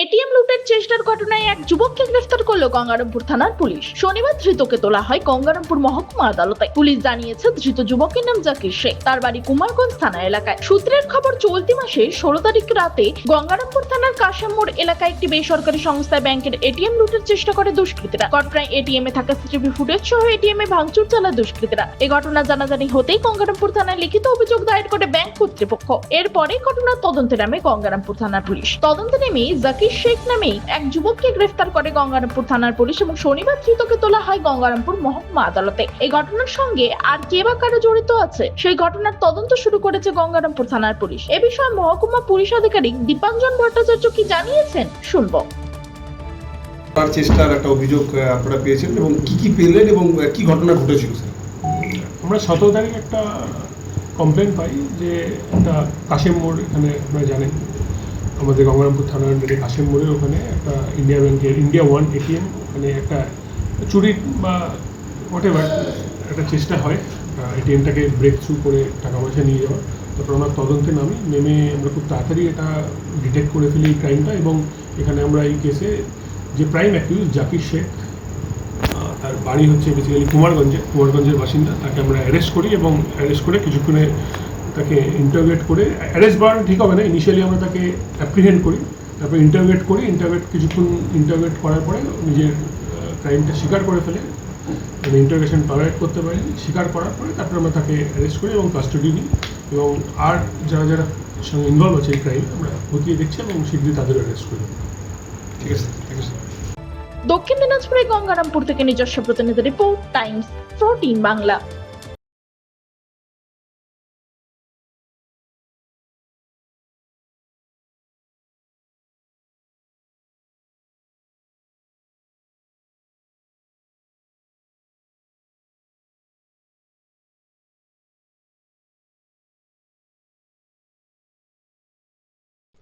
ATM লুটের চেষ্টার ঘটনায় এক যুবককে গ্রেফতার করল গঙ্গারামপুর থানার পুলিশ। শনিবার ধৃতকে তোলা হয় গঙ্গারামপুর মহকুমা আদালতে। পুলিশ জানিয়েছে, ধৃত যুবকের নাম জাকির শেখ। তার বাড়ি কুমারগঞ্জ থানা এলাকায়। সূত্রের খবর, চলতি মাসে ষোলো তারিখ রাতে গঙ্গারামপুর থানার কাশাম মোড় এলাকায় একটি বেসরকারি সংস্থায় ব্যাংকের এটিএম লুটের চেষ্টা করে দুষ্কৃতীরা। ঘটনায় এটিএম এ থাকা সিসিটিভি ফুটেজ সহ এটিএম এ ভাঙচুর চালায় দুষ্কৃতীরা। এই ঘটনা জানাজানি হতেই গঙ্গারামপুর থানায় লিখিত অভিযোগ দায়ের করে ব্যাংক কর্তৃপক্ষ। এরপরে ঘটনার তদন্তে নামে গঙ্গারামপুর থানার পুলিশ। তদন্তে নেমে জাকির শেখ নামে এক যুবককে গ্রেফতার করে গঙ্গারামপুর থানার পুলিশ এবং শনিবার ধৃতকে তোলা হয় গঙ্গারামপুর মহকুমা আদালতে। এই ঘটনার সঙ্গে আর কে বা কারও জড়িত আছে সেই ঘটনার তদন্ত শুরু করেছে গঙ্গারামপুর থানার পুলিশ। এ বিষয়ে মহকুমা পুলিশ আধিকারিক দীপাঞ্জন ভট্টাচার্য কি জানিয়েছেন শুনব। তার চেষ্টার একটা অভিযোগ আপনারা পেয়েছেন এবং কি কি পেলেন এবং কি ঘটনা ঘটেছিল স্যার? আমরা সতেরো তারিখ একটা কমপ্লেন পাই যে একটা কাশেম মোড় এখানে আপনারা জানেন। আমাদের গঙ্গারামপুর থানার আন্ডারে কাশেম মোড়ের ওখানে একটা ইন্ডিয়া ব্যাংকের ইন্ডিয়া ওয়ান এটিএম ওখানে একটা চুরির বা হোয়াট একটা চেষ্টা হয় এটিএমটাকে ব্রেক থ্রু করে টাকা পয়সা নিয়ে যাওয়ার। তারপর আমরা তদন্তে নামি, নেমে আমরা খুব তাড়াতাড়ি এটা ডিটেক্ট করে ফেলি এই ক্রাইমটা এবং এখানে আমরা এই কেসে যে প্রাইম অ্যাকিউজ জাকির শেখ তার বাড়ি হচ্ছে বেসিক্যালি কুমারগঞ্জে, কুমারগঞ্জের বাসিন্দা, তাকে আমরা অ্যারেস্ট করি এবং অ্যারেস্ট করে কিছুক্ষণে তাকে ইন্টারভিউট করে অ্যারেস্ট বাড়ানো ঠিক হবে না ইনিশিয়ালি আমরা তাকে অ্যাপ্রিহেন্ড করি, তারপর ইন্টারভিউট করি ইন্টারভিউট কিছুক্ষণ ইন্টারভিউট করার পরে নিজের ক্রাইমটা স্বীকার করে ফেলে মানে ইন্টারভেশন টলারেট করতে পারি, স্বীকার করার পরে তারপরে আমরা তাকে অ্যারেস্ট করি এবং কাস্টাডি নিই এবং আর যারা যারা সঙ্গে ইনভলভ আছে এই ক্রাইমে আমরা খতিয়ে দেখছি এবং শীঘ্রই তাদের অ্যারেস্ট করি। ঠিক আছে ঠিক আছে দক্ষিণ দিনাজপুরে গঙ্গারামপুর থেকে নিজস্ব প্রতিনিধি রিপোর্ট, টাইমস ফোরটিন বাংলা।